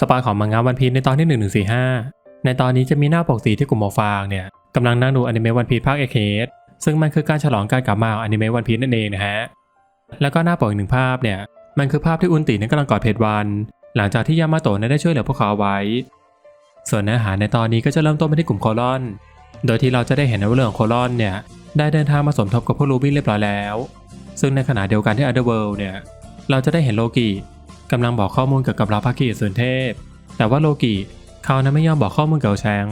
สปอยของมังงะวันพีชในตอนที่1 1 4 5ในตอนนี้จะมีหน้าปกสีที่กลุ่มหมอฟางเนี่ยกำลังนั่งดูอนิเมะวันพีชภาคเอเคสซึ่งมันคือการฉลองการกลับมาของอนิเมะวันพีชนั่นเองนะฮะ แล้วก็หน้าปกอีกหนึ่งภาพเนี่ยมันคือภาพที่อุนตินั้นกำลังกอดเพจวัน หลังจากที่ยามาโตะได้ช่วยเหลือพวกเขาไว้ ส่วนเนื้อหาในตอนนี้ก็จะเริ่มต้นไปที่กลุ่มโคลอน โดยที่เราจะได้เห็นว่าเรื่องของโคลอนเนี่ยได้เดินทางมาสมทบกับพวกรูบี้เรียบร้อยแล้ว ซึ่งในขณะเดียวกันที่อันเดอร์เวิลด์เนี่ยเราจะได้เห็นโลกิ กำลังบอกข้อมูลเกี่ยวกับลาภาคีส่วนเทพ แต่ว่าโลกิเขานั้นไม่ยอมบอกข้อมูลเกี่ยวกับแชง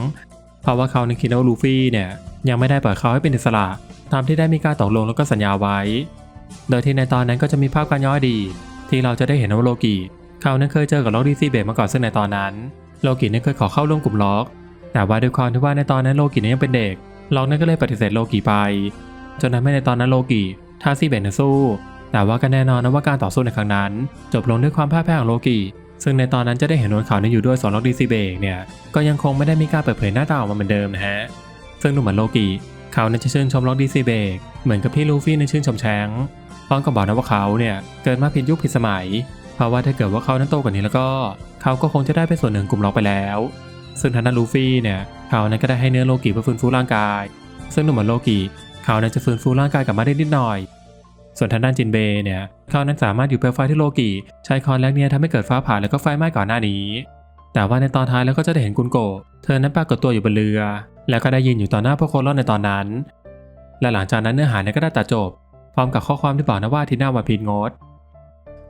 เพราะว่าเขาในคิดว่าลูฟี่เนี่ยยังไม่ได้ปล่อยเขาให้เป็นอิสระตามที่ได้มีการตกลงแล้วก็สัญญาไว้ โดยที่ในตอนนั้นก็จะมีภาพการย่อยดี ที่เราจะได้เห็นว่าโลกิเขานั้นเคยเจอกับล็อกดีซีเบมาก่อนซึ่งในตอนนั้น โลกินั้นเคยขอเข้าร่วมกลุ่มล็อก แต่ว่าด้วยความที่ว่าในตอนนั้นโลกินั้นยังเป็นเด็กล็อกนั้นก็เลยปฏิเสธโลกิไปจนทำให้ในตอนนั้นโลกิท้าซีเบนสู้ แต่ว่าก็แน่นอนนะว่าการต่อสู้ในครั้งนั้น จบลงด้วยความพ่ายแพ้ของโลกิซึ่งในตอนนั้นจะได้เห็นนวลขาวนั้นอยู่ด้วยสองล็อกดีซีเบกเนี่ยก็ยังคงไม่ได้มีการเปิดเผยหน้าตาออกมาเหมือนเดิมนะฮะซึ่งดูเหมือนโลกิเขานั้นจะชื่นชมล็อกดีซีเบกเหมือนกับที่ลูฟี่นั้นชื่นชมแชงพร้อมกับบอกนะว่าเขาเนี่ยเกิดมาผิดยุคผิดสมัย เพราะว่าถ้าเกิดว่าเขานั้นโตกว่านี้แล้วก็ เขาก็คงจะได้เป็นส่วนหนึ่งกลุ่มล็อกไปแล้ว ซึ่งทางด้านลูฟี่เนี่ยเขานั้นก็ได้ให้เนื้อโลกิเพื่อฟื้นฟูร่างกาย ซึ่งดูเหมือนโลกิเขานั้นจะฟื้นฟูร่างกายกลับมาได้นิดหน่อย ส่วนทางด้านจินเบเนี่ยเขานั้นสามารถอยู่เปลวไฟที่โลกิใช้คอนแลกเนี่ยทำให้เกิดฟ้าผ่าแล้วก็ไฟไหม้ก่อนหน้านี้ แต่ว่าในตอนท้ายแล้วก็จะได้เห็นกุนโกเธอนั้นปรากฏตัวอยู่บนเรือ แล้วก็ได้ยืนอยู่ต่อหน้าพวกโคลอนในตอนนั้น และหลังจากนั้นเนื้อหาเนี่ยก็ได้ตัดจบ พร้อมกับข้อความที่บอกนะว่าทีหน้าวันพีนงด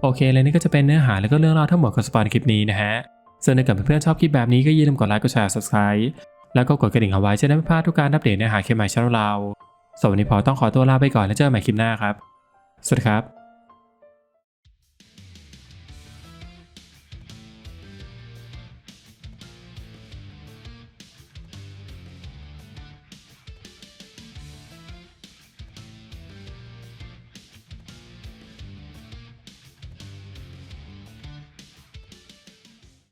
โอเคเลยนี่ก็จะเป็นเนื้อหาแล้วก็เรื่องราวทั้งหมดของสปอนคลิปนี้นะฮะส่วนถ้าเกิดเพื่อนๆชอบคลิปแบบนี้ก็อย่าลืมกดไลค์กดแชร์ subscribe แล้วก็กดกระดิ่งเอาไว้จะได้ไม่พลาดทุกการอัปเดตเนื้อหาคลิปใหม่ช่องเราสำหรับวันนี้พอต้องขอตัวลาไปก่อนแล้วเจอกันใหม่คลิปหน้าครับ สวัสดีครับ